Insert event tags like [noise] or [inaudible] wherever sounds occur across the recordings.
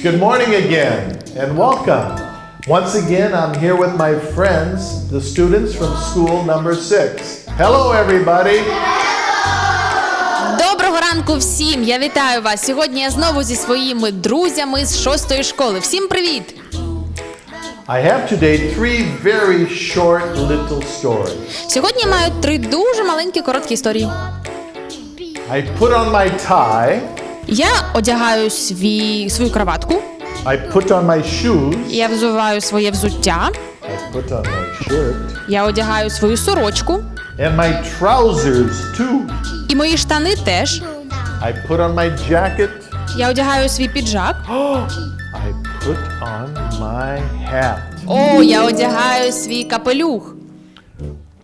Good morning again and welcome. Once again, I'm here with my friends, the students from school number six. Hello, everybody. Доброго ранку всім! Я вітаю вас. Сьогодні я знову зі своїми друзями з шостої школи. Всім привіт! I have today three very short little stories. Сьогодні я маю три дуже маленькі короткі історії. I put on my tie. Я одягаю свій свою кроватку. I put on my shoes. Я взуваю своє взуття. I put on my shirt. Я одягаю свою сорочку. And my trousers too. І мої штани теж. I put on my jacket. Я одягаю свій піджак. [gasps] I put on my hat. О, я одягаю свій капелюх.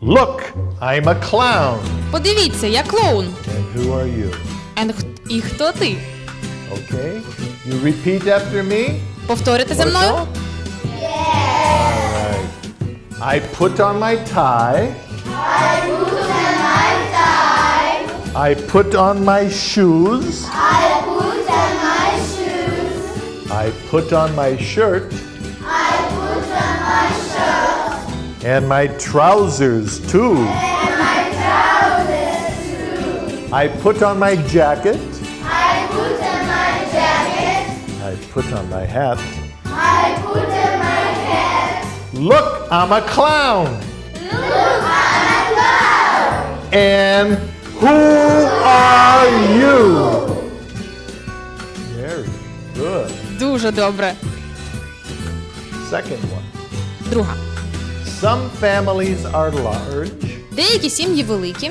Look, I'm a clown. Подивіться, я клоун. And who are you? And І хто ти? Okay. You repeat after me. Повторите за мною. Alright. I put on my tie. I put on my tie. I put on my shoes. I put on my shoes. I put on my shirt. I put on my shirt. And my trousers too. And my trousers too. I put on my jacket. I put on my hat. I put on my hat. Look, I'm a clown. Look, I'm a clown. And who are you? Very good. Дуже добре. Second one. Друга. Some families are large. Деякі сім'ї великі.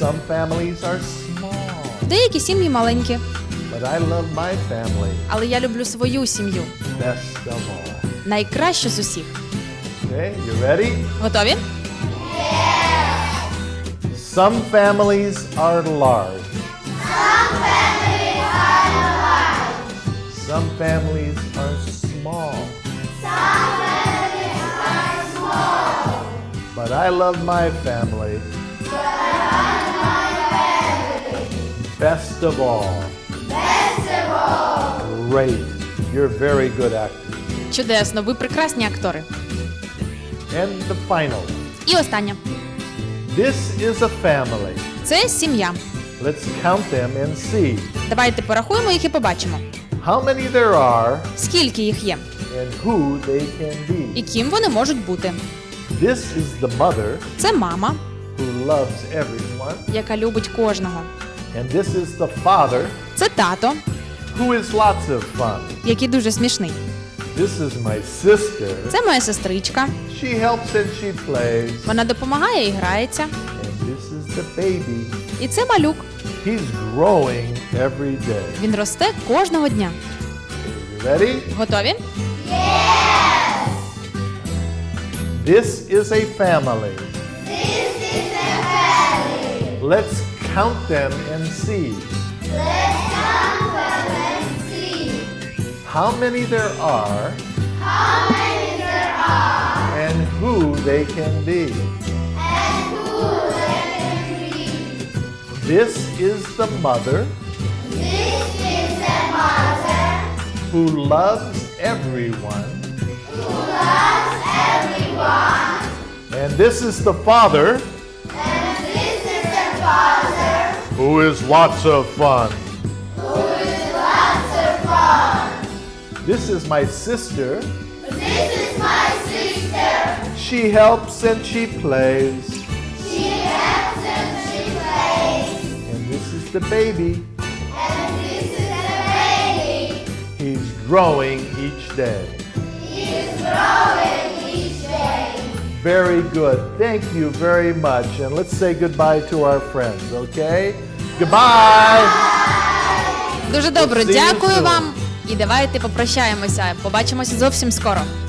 Some families are small. Деякі сім'ї маленькі. But I love my family. Але я люблю свою сім'ю. Best of all. Найкраще з усіх. Okay, you ready? Готові? Some families are large. Some families are large. Some families are small. Some families are small. But I love my family. But I love my family. Best of all. great. You're very good actor. Чудесно, ви прекрасні актори. And the final. І останнє. This is a family. Це сім'я. Let's count them and see. Давайте порахуємо їх і побачимо. How many there are Скільки їх є? and who they can be. І ким вони можуть бути? This is the mother Це мама, who loves everyone, яка любить кожного. and this is the father яка Це тато, who is lots of fun. Який дуже смішний. This is my sister. Це моя сестричка. She helps and she plays. Вона допомагає і грається. And this is the baby. І це малюк. He's growing every day. Він росте кожного дня. You ready? Готові? Yes! This is a family. This is a family. Let's count them and see. Let's count how many there are, how many there are, and who they can be. And who they can be. This is the mother. This is the mother who loves everyone. Who loves everyone. And this is the father. And this is the father who is lots of fun. This is my sister. This is my sister. She helps and she plays. She helps and she plays. And this is the baby. And this is the baby. He's growing each day. He's growing each day. Very good. Thank you very much. And let's say goodbye to our friends, okay? Goodbye. Дуже добре. Дякую вам. І давайте попрощаємося. Побачимося зовсім скоро.